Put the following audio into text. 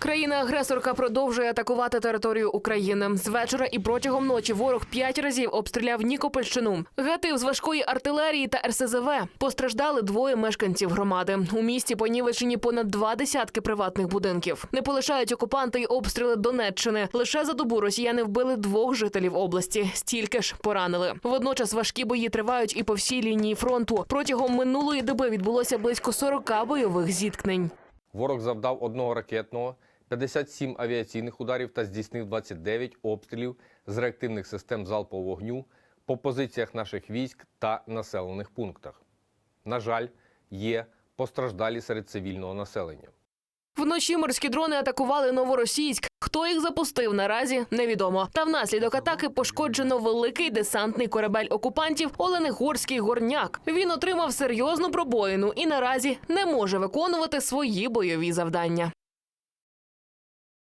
Країна-агресорка продовжує атакувати територію України. З вечора і протягом ночі ворог п'ять разів обстріляв Нікопольщину. Гатив з важкої артилерії та РСЗВ. Постраждали двоє мешканців громади. У місті понівечені понад два десятки приватних будинків. Не полишають окупанти й обстріли Донеччини. Лише за добу росіяни вбили двох жителів області. Стільки ж поранили. Водночас важкі бої тривають і по всій лінії фронту. Протягом минулої доби відбулося близько 40 бойових зіткнень. Ворог завдав одного ракетного, 57 авіаційних ударів та здійснив 29 обстрілів з реактивних систем залпового вогню по позиціях наших військ та населених пунктах. На жаль, є постраждалі серед цивільного населення. Вночі морські дрони атакували новоросійськ. Хто їх запустив наразі невідомо. Та внаслідок атаки пошкоджено великий десантний корабель окупантів Оленегорський горняк. Він отримав серйозну пробоїну і наразі не може виконувати свої бойові завдання.